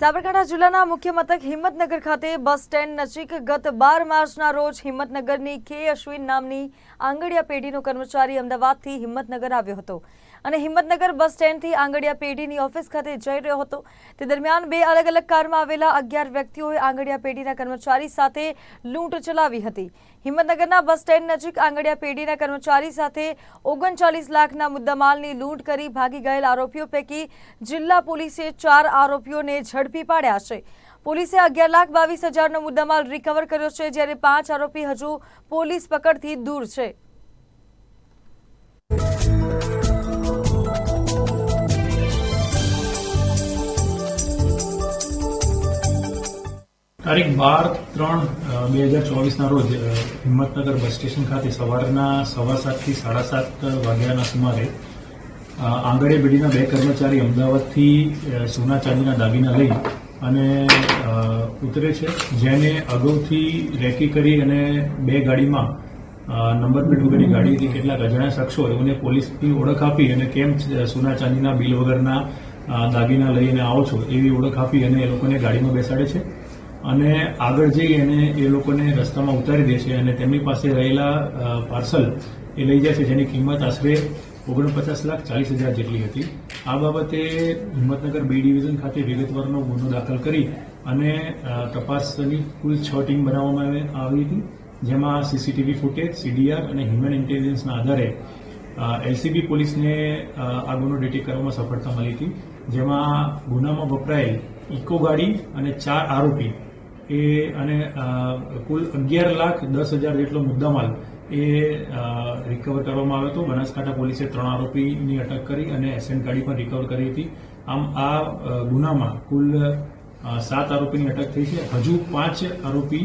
સાબરકાંઠા જિલ્લાના મુખ્ય મથક હિંમતનગર ખાતે બસ સ્ટેન્ડ નજીક ગત બાર માર્ચના રોજ હિંમતનગરની કે અશ્વિન નામની આંગડિયા પેઢીનો કર્મચારી અમદાવાદથી હિંમતનગર આવ્યો હતો અને હિંમતનગર બસ સ્ટેન્ડથી આંગડિયા પેઢીની ઓફિસ ખાતે જઈ રહ્યો હતો. તે દરમિયાન બે અલગ અલગ કારમાં આવેલા અગિયાર વ્યક્તિઓએ આંગડિયા પેઢીના કર્મચારી સાથે લૂંટ ચલાવી હતી. હિંમતનગરના બસ સ્ટેન્ડ નજીક આંગડિયા પેઢીના કર્મચારી સાથે ઓગણચાલીસ લાખના મુદ્દામાલની લૂંટ કરી ભાગી ગયેલ આરોપીઓ પૈકી જિલ્લા પોલીસે ચાર આરોપીઓને ઝડપી પાડ્યા છે. પોલીસે અગિયાર લાખ બાવીસ હજારનો મુદ્દામાલ રિકવર કર્યો છે, જ્યારે પાંચ આરોપી હજુ પોલીસ પકડથી દૂર છે. તારીખ બાર ત્રણ બે હજાર ચોવીસના રોજ હિંમતનગર બસ સ્ટેશન ખાતે સવારના સવા સાતથી સાડા સાત વાગ્યાના સુમારે અ, આંગળીયા પેઢીના બે કર્મચારી અમદાવાદથી સોના ચાંદીના દાગીના લઈ અને ઉતરે છે જેને અગાઉથી રેકી કરી અને બે ગાડીમાં નંબર પ્લેટ વગરની ગાડી હતી કેટલાક અજાણ્યા શખ્સો એમને પોલીસની ઓળખ આપી અને કેમ સોના ચાંદીના બિલ વગરના દાગીના લઈને આવો છો એવી ઓળખ આપી અને એ લોકોને ગાડીમાં બેસાડે છે. અને આગળ જઈ અને એ લોકોને રસ્તામાં ઉતારી દે છે અને તેમની પાસે રહેલા પાર્સલ એ લઈ જાય છે જેની કિંમત આશરે ઓગણપચાસ લાખ ચાલીસ હજાર જેટલી હતી. આ બાબતે હિંમતનગર બી ડિવિઝન ખાતે વિગતવારનો ગુનો દાખલ કરી અને તપાસની કુલ છ ટીમ બનાવવામાં આવી હતી. જેમાં સીસીટીવી ફૂટેજ, સીડીઆર અને હ્યુમન ઇન્ટેલિજન્સના આધારે એલસીબી પોલીસને આ ગુનો ડિટેક્ટ કરવામાં સફળતા મળી હતી. જેમાં ગુનામાં વપરાયેલ ઇકો ગાડી અને ચાર આરોપી એ અને કુલ અગિયાર લાખ દસ હજાર જેટલો મુદ્દામાલ એ રિકવર કરવામાં આવ્યો હતો. બનાસકાંઠા પોલીસે ત્રણ આરોપીની અટક કરી અને એસએન ગાડી પણ રિકવર કરી હતી. આમ આ ગુનામાં કુલ સાત આરોપીની અટક થઈ છે. હજુ પાંચ આરોપી